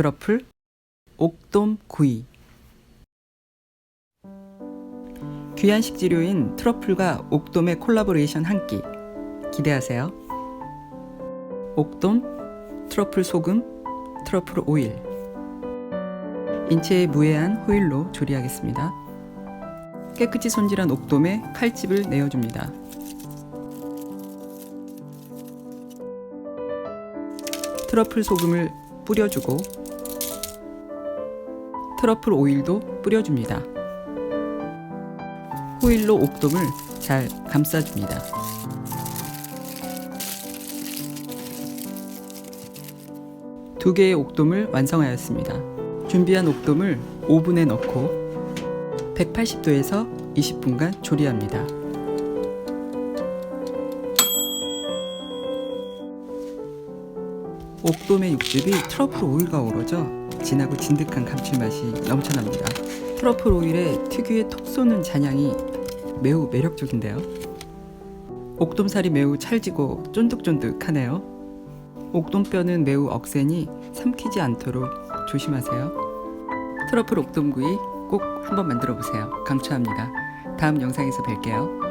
트러플, 옥돔 구이. 귀한 식재료인 트러플과 옥돔의 콜라보레이션 한 끼. 기대하세요. 옥돔, 트러플 소금, 트러플 오일. 인체에 무해한 호일로 조리하겠습니다. 깨끗이 손질한 옥돔에 칼집을 내어줍니다. 트러플 소금을 뿌려주고 트러플 오일도 뿌려줍니다. 호일로 옥돔을 잘 감싸줍니다. 두 개의 옥돔을 완성하였습니다. 준비한 옥돔을 오븐에 넣고 180도에서 20분간 조리합니다. 옥돔의 육즙이 트러플 오일과 어우러져 진하고 진득한 감칠맛이 넘쳐납니다. 트러플 오일의 특유의 톡 쏘는 잔향이 매우 매력적인데요. 옥돔살이 매우 찰지고 쫀득쫀득하네요. 옥돔뼈는 매우 억세니 삼키지 않도록 조심하세요. 트러플 옥돔구이 꼭 한번 만들어 보세요. 강추합니다. 다음 영상에서 뵐게요.